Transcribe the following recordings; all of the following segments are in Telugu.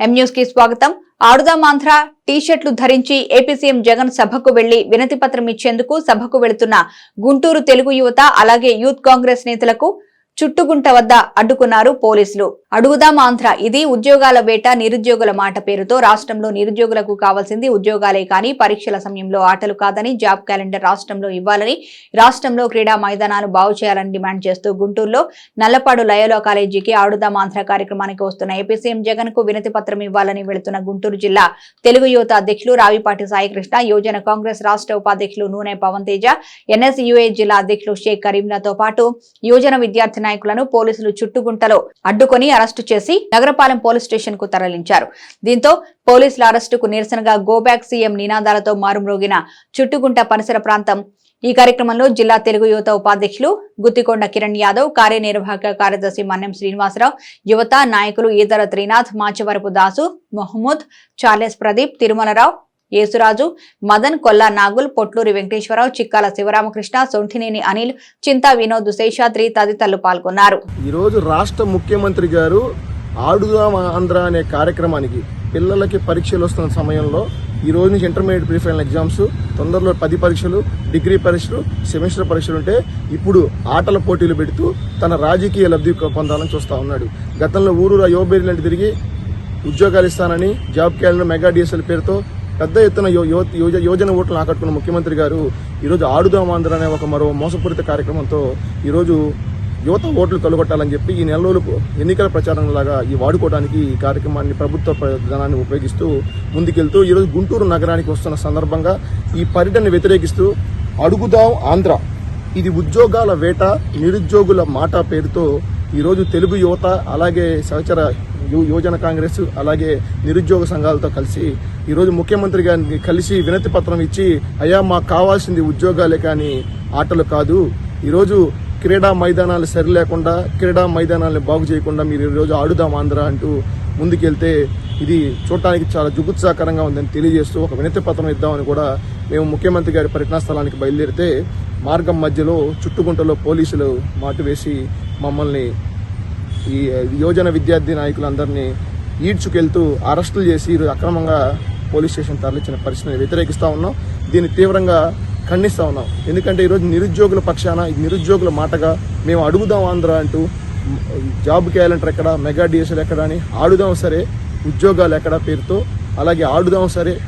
ఎం కి స్వాగతం. ఆడుదాం ఆంధ్ర టీషర్ట్లు ధరించి ఏపీ సీఎం జగన్ సభకు వెళ్ళి వినతి పత్రం ఇచ్చేందుకు సభకు వెళుతున్న గుంటూరు తెలుగు యువత అలాగే యూత్ కాంగ్రెస్ నేతలకు చుట్టుగుంట వద్ద అడ్డుకున్నారు పోలీసులు. అడుగుదాం ఆంధ్ర ఇది ఉద్యోగాల వేట నిరుద్యోగుల మాట పేరుతో రాష్ట్రంలో నిరుద్యోగులకు కావాల్సింది ఉద్యోగాలే కానీ పరీక్షల సమయంలో ఆటలు కాదని జాబ్ క్యాలెండర్ రాష్ట్రంలో ఇవ్వాలని రాష్ట్రంలో క్రీడా మైదానాలు బాగు చేయాలని డిమాండ్ చేస్తూ గుంటూరులో నల్లపాడు లయోలో కాలేజీకి ఆడుదాం ఆంధ్ర కార్యక్రమానికి వస్తున్న ఏపీ సీఎం జగన్కు వినతి పత్రం ఇవ్వాలని వెళుతున్న గుంటూరు జిల్లా తెలుగు యువత అధ్యక్షులు రావిపాటి సాయికృష్ణ యువజన కాంగ్రెస్ రాష్ట్ర ఉపాధ్యక్షులు నూనె పవన్ తేజ ఎన్ఎస్యుఏ జిల్లా అధ్యక్షులు షేక్ కరీంలతో పాటు యువజన విద్యార్థి నాయకులను పోలీసులు చుట్టుగుంటలో అడ్డుకొని అరెస్టు చేసి నగరపాలెం పోలీస్ స్టేషన్కు తరలించారు. దీంతో పోలీసుల అరెస్టుకు నిరసనగా గోబ్యాక్ సీఎం నినాదాలతో మారుమ్రోగిన చుట్టుగుంట పరిసర ప్రాంతం. ఈ కార్యక్రమంలో జిల్లా తెలుగు యువత ఉపాధ్యక్షులు గుత్తికొండ కిరణ్ యాదవ్ కార్యనిర్వాహక కార్యదర్శి మన్నెం శ్రీనివాసరావు యువత నాయకులు ఈదర త్రినాథ్ మాచవరపు దాసు మహమ్మద్ చార్లెస్ ప్రదీప్ తిరుమలరావు యేసురాజు మదన్ కొల్లా నాగుల్ పొట్లూరి వెంకటేశ్వరరావు చిక్కాల శివరామకృష్ణ సొంఠినేని అనిల్ చింతా వినోద్ శేషాద్రి తదితరులు పాల్గొన్నారు. ఈరోజు రాష్ట్ర ముఖ్యమంత్రి గారు ఆడుదాం ఆంధ్ర అనే కార్యక్రమానికి పిల్లలకి పరీక్షలు వస్తున్న సమయంలో ఈ రోజు నుంచి ఇంటర్మీడియట్ ప్రీ ఫైనల్ ఎగ్జామ్స్ తొందరలో పది పరీక్షలు డిగ్రీ పరీక్షలు సెమిస్టర్ పరీక్షలు ఉంటే ఇప్పుడు ఆటల పోటీలు పెడుతూ తన రాజకీయ లబ్ధి పొందాలని చూస్తూ ఉన్నాడు. గతంలో ఊరూరా యువబేరి లాంటి తిరిగి ఉద్యోగాలు ఇస్తానని జాబ్ క్యాలెండర్ మెగా డిఎస్ఎల్ పేరుతో పెద్ద ఎత్తున యో- యువ- యువజన ఓట్లను ఆకట్టుకున్న ముఖ్యమంత్రి గారు ఈరోజు ఆడుదాం ఆంధ్ర అనే ఒక మరో మోసపూరిత కార్యక్రమంతో ఈరోజు యువత ఓట్లు తొలగొట్టాలని చెప్పి ఈ నెల రోజులు ఎన్నికల ప్రచారం లాగా ఈ వాడుకోవడానికి ఈ కార్యక్రమాన్ని ప్రభుత్వ ప్రధానాన్ని ఉపయోగిస్తూ ముందుకెళ్తూ ఈరోజు గుంటూరు నగరానికి వస్తున్న సందర్భంగా ఈ పర్యటన వ్యతిరేకిస్తూ అడుగుదాం ఆంధ్ర. ఇది ఉద్యోగాల వేట నిరుద్యోగుల మాట పేరుతో ఈరోజు తెలుగు యువత అలాగే సహచర యు- యువజన కాంగ్రెస్ అలాగే నిరుద్యోగ సంఘాలతో కలిసి ఈరోజు ముఖ్యమంత్రి గారిని కలిసి వినతి పత్రం ఇచ్చి అయ్యా మాకు కావాల్సింది ఉద్యోగాలే కానీ ఆటలు కాదు. ఈరోజు క్రీడా మైదానాలు సరి లేకుండా క్రీడా మైదానాలను బాగు చేయకుండా మీరు ఈరోజు ఆడుదాం ఆంధ్ర అంటూ ముందుకెళ్తే ఇది చూడటానికి చాలా జుగుత్సాకరంగా ఉందని తెలియజేస్తూ ఒక వినతి పత్రం ఇద్దామని కూడా మేము ముఖ్యమంత్రి గారి పర్యటనా స్థలానికి బయలుదేరితే మార్గం మధ్యలో చుట్టుగుంటలో పోలీసులు మాటు వేసి మమ్మల్ని ఈ యువజన విద్యార్థి నాయకులందరినీ ఈడ్చుకెళ్తూ అరెస్టులు చేసి ఈరోజు అక్రమంగా పోలీస్ స్టేషన్ తరలించిన పరిస్థితిని వ్యతిరేకిస్తా ఉన్నాం. దీన్ని తీవ్రంగా ఖండిస్తూ ఉన్నాం. ఎందుకంటే ఈరోజు నిరుద్యోగుల పక్షాన ఈ నిరుద్యోగుల మాటగా మేము అడుగుదాం ఆంధ్ర అంటూ జాబ్ క్యాలెండర్ ఎక్కడ మెగా డిఎస్ఎల్ ఎక్కడ అని ఆడుదాం సరే ఉద్యోగాలు ఎక్కడ పేరుతో అలాగే ఆడుదాం సరే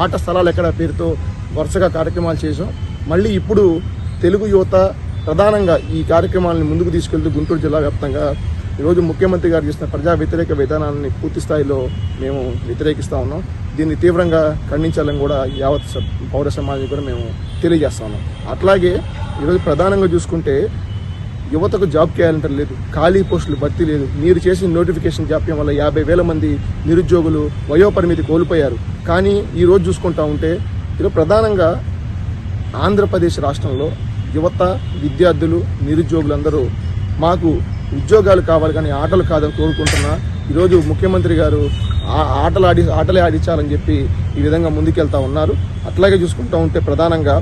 ఆట స్థలాలు ఎక్కడ పేరుతో వరుసగా కార్యక్రమాలు చేసాం. మళ్ళీ ఇప్పుడు తెలుగు యువత ప్రధానంగా ఈ కార్యక్రమాలను ముందుకు తీసుకెళ్తూ గుంటూరు జిల్లా వ్యాప్తంగా ఈరోజు ముఖ్యమంత్రి గారు చేసిన ప్రజా వ్యతిరేక విధానాన్ని పూర్తి స్థాయిలో మేము వ్యతిరేకిస్తా ఉన్నాం. దీన్ని తీవ్రంగా ఖండించాలని కూడా యావత్ స- పౌర సమాజం కూడా మేము తెలియజేస్తా ఉన్నాం. అట్లాగే ఈరోజు ప్రధానంగా చూసుకుంటే యువతకు జాబ్ క్యాలెండర్ లేదు ఖాళీ పోస్టులు భర్తీ లేదు. మీరు చేసిన నోటిఫికేషన్ జాప్యం వల్ల యాభై వేల మంది నిరుద్యోగులు వయోపరిమితి కోల్పోయారు. కానీ ఈరోజు చూసుకుంటా ఉంటే ఈరోజు ప్రధానంగా ఆంధ్రప్రదేశ్ రాష్ట్రంలో యువత విద్యార్థులు నిరుద్యోగులందరూ మాకు ఉద్యోగాలు కావాలి కానీ ఆటలు కాదని కోరుకుంటున్నా. ఈరోజు ముఖ్యమంత్రి గారు ఆ ఆటలు ఆడి ఆటలే ఆడించాలని చెప్పి ఈ విధంగా ముందుకెళ్తా ఉన్నారు. అట్లాగే చూసుకుంటా ఉంటే ప్రధానంగా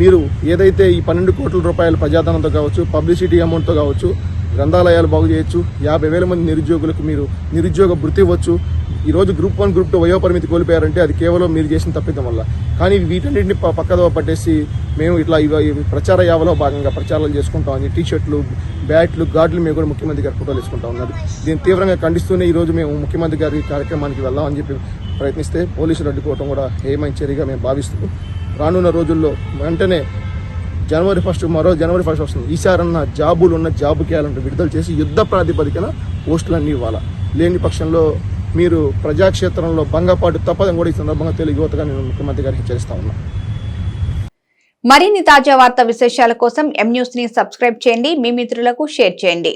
మీరు ఏదైతే ఈ పన్నెండు కోట్ల రూపాయల ప్రజాధనంతో కావచ్చు పబ్లిసిటీ అమౌంట్తో కావచ్చు గ్రంథాలయాలు బాగు చేయొచ్చు యాభై వేల మంది నిరుద్యోగులకు మీరు నిరుద్యోగ వృత్తి ఇవ్వచ్చు. ఈరోజు గ్రూప్ వన్ గ్రూప్ టూ వయోపరిమితి కోల్పోయారంటే అది కేవలం మీరు చేసిన తప్పిదం వల్ల. కానీ వీటన్నిటిని పక్కదో పట్టేసి మేము ఇట్లా ప్రచార యావలో భాగంగా ప్రచారాలు చేసుకుంటామని టీ షర్ట్లు బ్యాట్లు గాడ్లు మేము కూడా ముఖ్యమంత్రి గారి ఫోటోలు వేసుకుంటా ఉన్నారు దీన్ని తీవ్రంగా ఖండిస్తూనే ఈ రోజు మేము ముఖ్యమంత్రి గారి కార్యక్రమానికి వెళ్దామని చెప్పి ప్రయత్నిస్తే పోలీసులు అడ్డుకోవడం కూడా హేమైన చర్యగా మేము భావిస్తూ రానున్న రోజుల్లో వెంటనే జనవరి ఫస్ట్ మరో జనవరి ఫస్ట్ వస్తుంది. ఈసారన్న జాబులు ఉన్న జాబు క్యాలెండర్ విడుదల చేసి యుద్ధ ప్రాతిపదికన పోస్టులన్నీ ఇవ్వాలా? లేని పక్షంలో మీరు ప్రజాక్షేత్రంలో భంగపాటు తప్పదని కూడా ఈ సందర్భంగా తెలుగు యువతగా నేను ముఖ్యమంత్రి గారికి హెచ్చరిస్తా ఉన్నా. మరిన్ని తాజా వార్తా విశేషాల కోసం ఎం న్యూస్ని సబ్స్క్రైబ్ చేయండి. మీ మిత్రులకు షేర్ చేయండి.